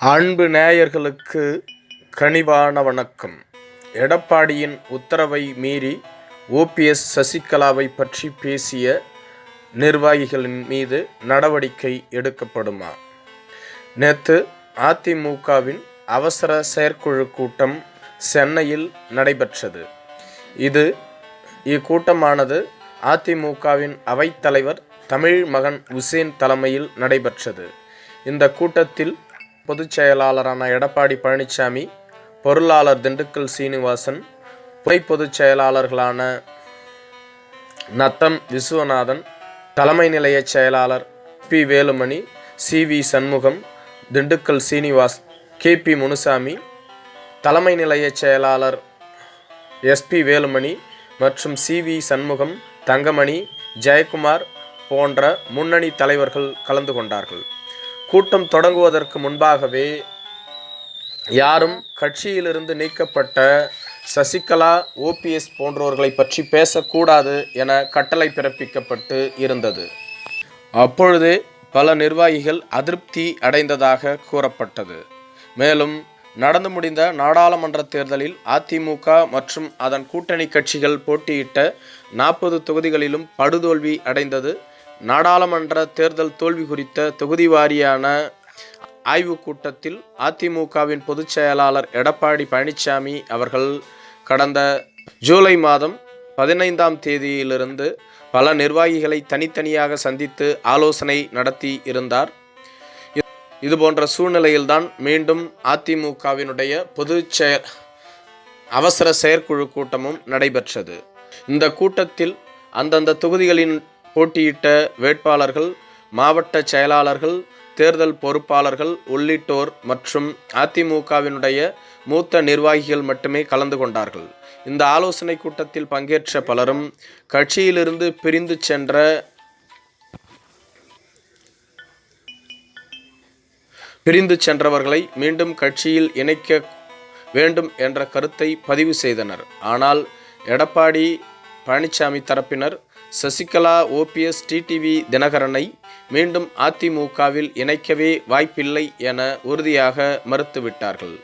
அன்பு நேயர்களுக்கு கனிவான வணக்கம். எடப்பாடியின் உத்தரவை மீறி ஓபிஎஸ் சசிகலாவை பற்றி பேசிய நிர்வாகிகளின் மீது நடவடிக்கை எடுக்கப்படுமா? நேற்று அதிமுகவின் அவசர செயற்குழு கூட்டம் சென்னையில் நடைபெற்றது. இது இக்கூட்டமானது அதிமுகவின் அவைத்தலைவர் தமிழ் மகன் உசேன் தலைமையில் நடைபெற்றது. இந்த கூட்டத்தில் பொதுச் செயலாளரான எடப்பாடி பழனிசாமி பொருளாளர் திண்டுக்கல் சீனிவாசன் துணை பொதுச் செயலாளர்களான நத்தம் விஸ்வநாதன் தலைமை நிலைய செயலாளர் P. Velumani C. V. Shanmugam Dindigul Srinivas K. P. Munusamy தலைமை நிலைய செயலாளர் எஸ்பி வேலுமணி மற்றும் சி. வி. சண்முகம் தங்கமணி ஜெயக்குமார் போன்ற முன்னணி தலைவர்கள் கலந்து கொண்டார்கள். கூட்டம் தொடங்குவதற்கு முன்பாகவே யாரும் கட்சியிலிருந்து நீக்கப்பட்ட சசிகலா ஓபிஎஸ் போன்றவர்களை பற்றி பேசக்கூடாது என கட்டளை பிறப்பிக்கப்பட்டு இருந்தது. அப்பொழுது பல நிர்வாகிகள் அதிருப்தி அடைந்ததாக கூறப்பட்டது. மேலும் நடந்து முடிந்த நாடாளுமன்ற தேர்தலில் அதிமுக மற்றும் அதன் கூட்டணி கட்சிகள் போட்டியிட்ட நாற்பது தொகுதிகளிலும் படுதோல்வி அடைந்தது. நாடாளுமன்ற தேர்தல் தோல்வி குறித்த தொகுதி வாரியான ஆய்வுக் கூட்டத்தில் அதிமுகவின் பொதுச் செயலாளர் எடப்பாடி பழனிசாமி அவர்கள் கடந்த ஜூலை மாதம் பதினைந்தாம் தேதியிலிருந்து பல நிர்வாகிகளை தனித்தனியாக சந்தித்து ஆலோசனை நடத்தி இருந்தார். இது போன்ற சூழ்நிலையில்தான் மீண்டும் அதிமுகவினுடைய பொது செய அவசர செயற்குழு கூட்டமும் நடைபெற்றது. இந்த கூட்டத்தில் அந்தந்த தொகுதிகளின் போட்டியிட்ட வேட்பாளர்கள் மாவட்ட செயலாளர்கள் தேர்தல் பொறுப்பாளர்கள் உள்ளிட்டோர் மற்றும் அதிமுகவினுடைய மூத்த நிர்வாகிகள் மட்டுமே கலந்து கொண்டார்கள். இந்த ஆலோசனை கூட்டத்தில் பங்கேற்ற பலரும் கட்சியிலிருந்து பிரிந்து சென்ற பிரிந்து சென்றவர்களை மீண்டும் கட்சியில் இணைக்க வேண்டும் என்ற கருத்தை பதிவு செய்தனர். ஆனால் எடப்பாடி பழனிசாமி தரப்பினர் சசிகலா ஓபிஎஸ் டிடிவி தினகரனை மீண்டும் அதிமுகவில் இணைக்கவே வாய்ப்பில்லை என உறுதியாக மறுத்துவிட்டார்கள்.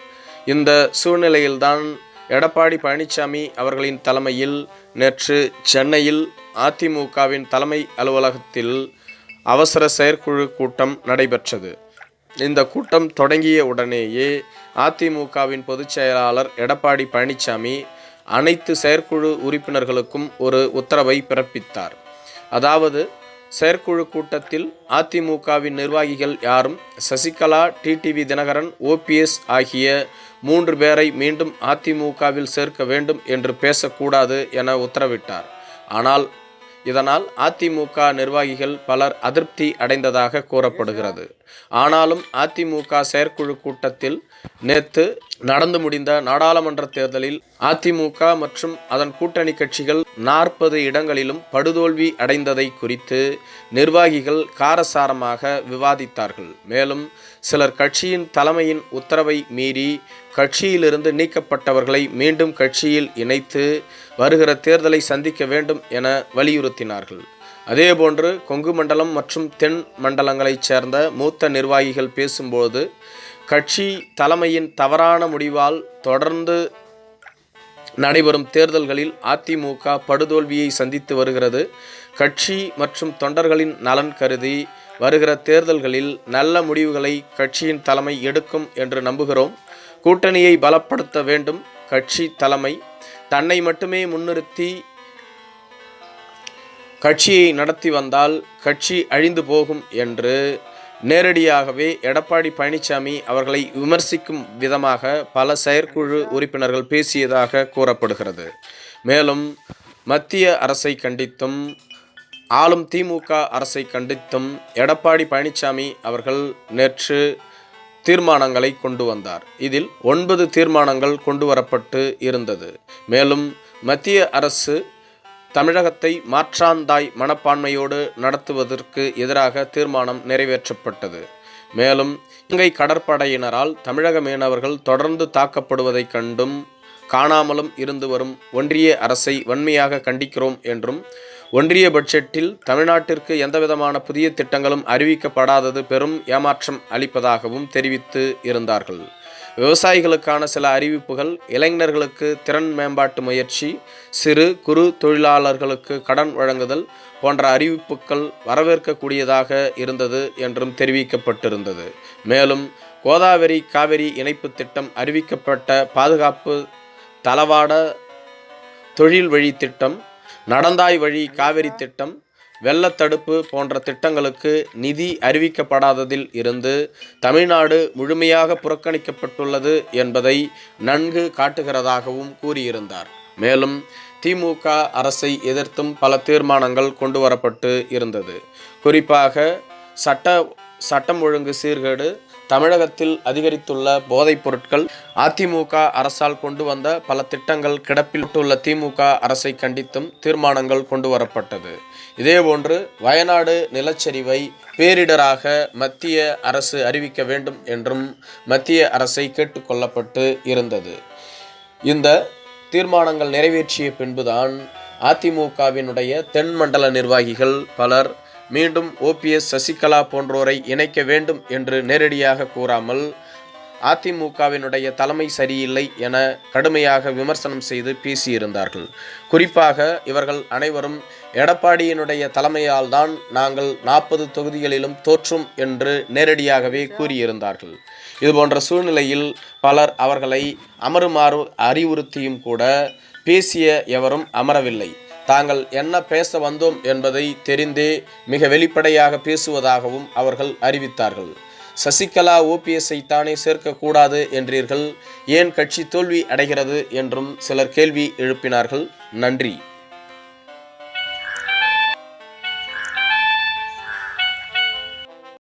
இந்த சூழ்நிலையில்தான் எடப்பாடி பழனிசாமி அவர்களின் தலைமையில் நேற்று சென்னையில் அதிமுகவின் தலைமை அலுவலகத்தில் அவசர செயற்குழு கூட்டம் நடைபெற்றது. இந்த கூட்டம் தொடங்கிய உடனேயே அதிமுகவின் பொதுச் செயலாளர் எடப்பாடி பழனிசாமி அனைத்து செயற்குழு உறுப்பினர்களுக்கும் ஒரு உத்தரவை பிறப்பித்தார். அதாவது செயற்குழு கூட்டத்தில் அதிமுகவின் நிர்வாகிகள் யாரும் சசிகலா டிடிவி தினகரன் ஓபிஎஸ் ஆகிய மூன்று பேரை மீண்டும் அதிமுகவில் சேர்க்க வேண்டும் என்று பேசக்கூடாது என உத்தரவிட்டார். ஆனால் இதனால் அதிமுக நிர்வாகிகள் பலர் அதிருப்தி அடைந்ததாக கூறப்படுகிறது. ஆனாலும் அதிமுக செயற்குழு கூட்டத்தில் நேற்று நடந்து முடிந்த நாடாளுமன்ற தேர்தலில் அதிமுக மற்றும் அதன் கூட்டணி கட்சிகள் நாற்பது இடங்களிலும் படுதோல்வி அடைந்ததை குறித்து நிர்வாகிகள் காரசாரமாக விவாதித்தார்கள். மேலும் சிலர் கட்சியின் தலைமையின் உத்தரவை மீறி கட்சியிலிருந்து நீக்கப்பட்டவர்களை மீண்டும் கட்சியில் இணைத்து வருகிற தேர்தலை சந்திக்க வேண்டும் என வலியுறுத்தினார்கள். அதேபோன்று கொங்கு மண்டலம் மற்றும் தென் மண்டலங்களைச் சேர்ந்த மூத்த நிர்வாகிகள் பேசும்போது கட்சி தலைமையின் தவறான முடிவால் தொடர்ந்து நடைபெறும் தேர்தல்களில் அதிமுக படுதோல்வியை சந்தித்து வருகிறது. கட்சி மற்றும் தொண்டர்களின் நலன் கருதி வருகிற தேர்தல்களில் நல்ல முடிவுகளை கட்சியின் தலைமை எடுக்கும் என்று நம்புகிறோம். கூட்டணியை பலப்படுத்த வேண்டும். கட்சி தலைமை தன்னை மட்டுமே முன்னிறுத்தி கட்சியை நடத்தி வந்தால் கட்சி அழிந்து போகும் என்று நேரடியாகவே எடப்பாடி பழனிசாமி அவர்களை விமர்சிக்கும் விதமாக பல செயற்குழு உறுப்பினர்கள் பேசியதாக கூறப்படுகிறது. மேலும் மத்திய அரசை கண்டித்தும் ஆளும் திமுக அரசை கண்டித்தும் எடப்பாடி பழனிசாமி அவர்கள் நேற்று தீர்மானங்களை கொண்டு வந்தார். இதில் ஒன்பது தீர்மானங்கள் கொண்டு வரப்பட்டு இருந்தது. மேலும் மத்திய அரசு தமிழகத்தை மாற்றாந்தாய் மனப்பான்மையோடு நடத்துவதற்கு எதிராக தீர்மானம் நிறைவேற்றப்பட்டது. மேலும் இலங்கை கடற்படையினரால் தமிழக மீனவர்கள் தொடர்ந்து தாக்கப்படுவதைக் கண்டும் காணாமலும் இருந்து வரும் ஒன்றிய அரசை வன்மையாக கண்டிக்கிறோம் என்றும் ஒன்றிய பட்ஜெட்டில் தமிழ்நாட்டிற்கு எந்தவிதமான புதிய திட்டங்களும் அறிவிக்கப்படாதது பெரும் ஏமாற்றம் அளிப்பதாகவும் தெரிவித்து இருந்தார்கள். விவசாயிகளுக்கான சில அறிவிப்புகள் இளைஞர்களுக்கு திறன் மேம்பாட்டு முயற்சி சிறு குறு தொழிலாளர்களுக்கு கடன் வழங்குதல் போன்ற அறிவிப்புகள் வரவேற்கக்கூடியதாக இருந்தது என்றும் தெரிவிக்கப்பட்டிருந்தது. மேலும் கோதாவரி காவிரி இணைப்பு திட்டம் அறிவிக்கப்பட்ட பாதுகாப்பு தளவாட தொழில் வழி திட்டம் நடந்தாய் வழி காவிரி திட்டம் வெள்ளத்தடுப்பு போன்ற திட்டங்களுக்கு நிதி அறிவிக்கப்படாததில் இருந்து தமிழ்நாடு முழுமையாக புறக்கணிக்கப்பட்டுள்ளது என்பதை நன்கு காட்டுகிறதாகவும் கூறியிருந்தார். மேலும் திமுக அரசை எதிர்த்தும் பல தீர்மானங்கள் கொண்டு வரப்பட்டு இருந்தது. குறிப்பாக சட்ட சட்டம் ஒழுங்கு சீர்கேடு தமிழகத்தில் அதிகரித்துள்ள போதைப் பொருட்கள் அதிமுக அரசால் கொண்டு வந்த பல திட்டங்கள் கிடப்பில் உள்ள திமுக அரசை கண்டித்தும் தீர்மானங்கள் கொண்டு வரப்பட்டது. இதேபோன்று வயநாடு நிலச்சரிவை பேரிடராக மத்திய அரசு அறிவிக்க வேண்டும் என்றும் மத்திய அரசை கேட்டுக்கொள்ளப்பட்டு இருந்தது. இந்த தீர்மானங்கள் நிறைவேற்றிய பின்புதான் அதிமுகவினுடைய தென் மண்டல நிர்வாகிகள் பலர் மீண்டும் ஓபிஎஸ் சசிகலா போன்றோரை இணைக்க வேண்டும் என்று நேரடியாக கூறாமல் அதிமுகவினுடைய தலைமை சரியில்லை என கடுமையாக விமர்சனம் செய்து பேசியிருந்தார்கள். குறிப்பாக இவர்கள் அனைவரும் எடப்பாடியினுடைய தலைமையால் தான் நாங்கள் நாற்பது தொகுதிகளிலும் தோற்றும் என்று நேரடியாகவே கூறியிருந்தார்கள். இதுபோன்ற சூழ்நிலையில் பலர் அவர்களை அமருமாறு அறிவுறுத்தியும் கூட பேசிய எவரும் அமரவில்லை. தாங்கள் என்ன பேச வந்தோம் என்பதை தெரிந்தே மிக வெளிப்படையாக பேசுவதாகவும் அவர்கள் அறிவித்தார்கள். சசிகலா ஓபிஎஸ்ஐ தானே சேர்க்கக்கூடாது என்றீர்கள் ஏன் கட்சி தோல்வி அடைகிறது என்றும் சிலர் கேள்வி எழுப்பினார்கள். நன்றி.